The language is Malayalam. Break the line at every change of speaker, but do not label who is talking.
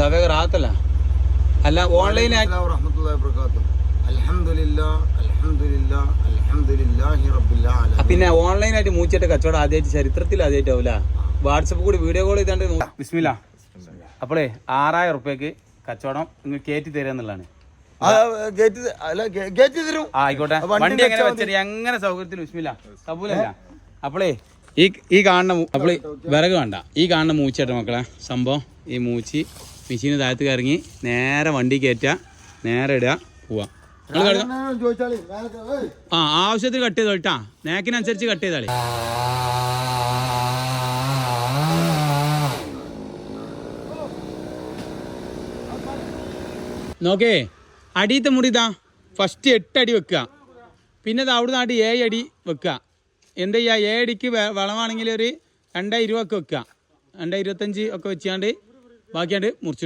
സവേകർ ഓൺലൈൻ
പിന്നെ ഓൺലൈനായിട്ട് മൂച്ചിട്ട് കച്ചവടം ആദ്യമായിട്ട് ചരിത്രത്തിൽ ആദ്യമായിട്ട് ആവില്ല വാട്സപ്പ് കൂടി വീഡിയോ കോൾ ചെയ്താണ്ട് ബിസ്മില്ല. അപ്പോളേ ആറായിരം ഉറുപ്പ്യക്ക് കച്ചവടം നിങ്ങൾ കയറ്റി തരിക എന്നുള്ളതാണ്. ആയിക്കോട്ടെ.
വണ്ടി
എങ്ങനെ വെച്ചിട്ട് എങ്ങനെ സൗകര്യത്തിൽ ബിസ്മില്ല? തപ്പൂലല്ല അപ്പോളേ ഈ ഈ കാണുന്ന അപ്പോളേ വിറക് വേണ്ട. ഈ കാണുന്ന മൂച്ചിട്ട് മക്കളെ സംഭവം ഈ മൂച്ചി മെഷീന് താഴത്ത് കറങ്ങി നേരെ വണ്ടി കയറ്റുക നേരെ ഇടുക പോവാ. ആ ആവശ്യത്തിന് കട്ട് ചെയ്തോ കേട്ടാ. നേക്കിനനുസരിച്ച് കട്ട് ചെയ്താളി. നോക്കേ അടിയത്തെ മുറി ഇതാ. ഫസ്റ്റ് എട്ട് അടി വെക്കുക. പിന്നെ ഇത് അവിടുന്ന് ആട്ടി ഏഴ് അടി വെക്കുക. എന്താ ചെയ്യുക? ഏഴ് അടിക്ക് വളമാണെങ്കിൽ ഒരു രണ്ടായിരം ഇരുപതൊക്കെ വെക്കുക. രണ്ടായിരം ഇരുപത്തഞ്ച് ഒക്കെ വെച്ചാണ്ട് ബാക്കിയാണ്ട് മുറിച്ച്